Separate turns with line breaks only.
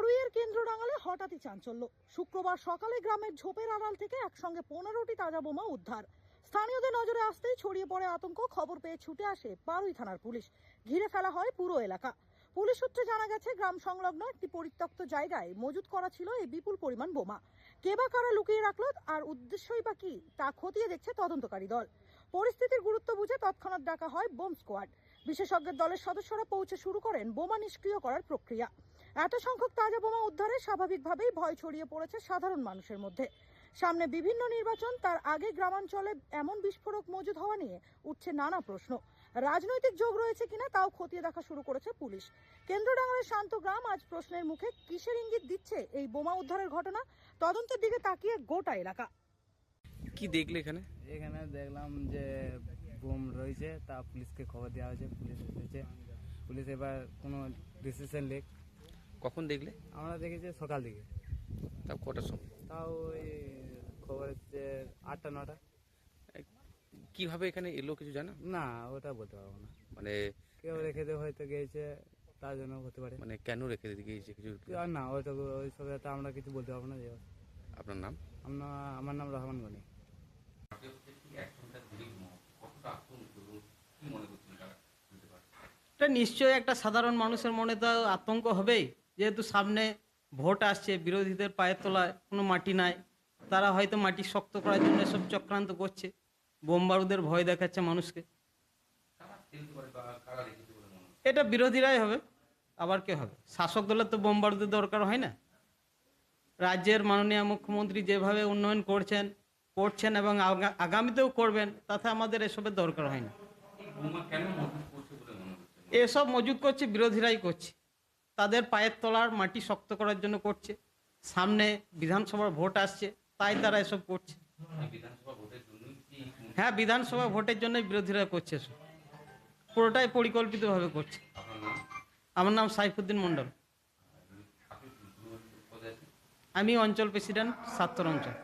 বারুইয়ের কেন্দ্র ডাঙালে হঠাৎই চাঞ্চল্য। শুক্রবার সকালে গ্রামের ঝোপের আড়াল থেকে একসঙ্গে পনেরোটি তাজা বোমা উদ্ধার। স্থানীয়দের নজরে আসতেই ছড়িয়ে পড়ে আতঙ্ক, খবর পেয়ে ছুটে আসে থানার পুলিশ। ঘিরে ফেলা হয় পুরো এলাকা। পুলিশ সূত্রে জানা গেছে, গ্রাম সংলগ্ন একটি পরিত্যক্ত জায়গায় মজুত করা ছিল এই বিপুল পরিমাণ বোমা। কে বা কারা লুকিয়ে রাখল আর উদ্দেশ্যই বা কি, তা খতিয়ে দেখছে তদন্তকারী দল। পরিস্থিতির গুরুত্ব বুঝে তৎক্ষণাৎ ডাকা হয় বোম স্কোয়াড। বিশেষজ্ঞের দলের সদস্যরা পৌঁছে শুরু করেন বোমা নিষ্ক্রিয় করার প্রক্রিয়া। এত সংখ্যক তাজা বোমা উদ্ধারে স্বাভাবিকভাবেই ভয় ছড়িয়ে পড়েছে সাধারণ মানুষের মধ্যে। সামনে বিভিন্ন নির্বাচন তার আগে গ্রামাঞ্চলে এমন বিস্ফোরক মজুদ হওয়া নিয়ে উঠছে নানা প্রশ্ন। রাজনৈতিক যোগ রয়েছে কিনা তাও খতিয়ে দেখা শুরু করেছে পুলিশ। কেন্দ্রডাঙ্গালের শান্ত গ্রাম আজ প্রশ্নের মুখে কিসের ইঙ্গিত দিচ্ছে এই বোমা উদ্ধারের ঘটনা? তদন্তের দিকে তাকিয়ে গোটা এলাকা।
কি দেখলে এখানে?
এখানে দেখলাম যে বোম রয়েছে তা পুলিশকে খবর দেওয়া হয়েছে পুলিশ এসেছে। পুলিশ এবার কোনো ডিসিশন লেক
কখন দেখলে?
আমরা দেখেছি সকাল দিকে।
তা কটার সময়?
তাও ওই খবর হচ্ছে আটটা নটা।
কীভাবে এখানে এলো কিছু জানো?
না ওটা বলতে পারব না।
মানে
কেউ রেখে দিয়ে হয়তো গিয়েছে তার জন্য হতে পারে।
মানে কেন রেখে দিতে গিয়েছে কিছু?
আর না ওইটা ওই সব আমরা কিছু বলতে পারব না যে
আপনার নাম?
আমরা আমার নাম রহমান গনি।
এটা নিশ্চয়ই একটা সাধারণ মানুষের মনে তো আতঙ্ক হবেই। যেহেতু সামনে ভোট আসছে বিরোধীদের পায়ের তলায় কোনো মাটি নাই তারা হয়তো মাটি শক্ত করার জন্য সব চক্রান্ত করছে। বোম বারুদের ভয় দেখাচ্ছে মানুষকে। এটা বিরোধীরাই হবে আবার কে হবে? শাসক দলের তো বোম বারুদের দরকার হয় না। রাজ্যের মাননীয় মুখ্যমন্ত্রী যেভাবে উন্নয়ন করছেন করছেন এবং আগামীতেও করবেন তাতে আমাদের এসবের দরকার হয় না। এসব মজুদ করছে বিরোধীরাই করছে। তাদের পায়ের তলার মাটি শক্ত করার জন্য করছে। সামনে বিধানসভার ভোট আসছে, তাই তারা এসব করছে। হ্যাঁ বিধানসভা ভোটের জন্যই বিরোধীরা করছে এসব। পুরোটাই পরিকল্পিতভাবে করছে। আমার নাম সাইফুদ্দিন মন্ডল আমি অঞ্চল প্রেসিডেন্ট, সাত্তর অঞ্চল।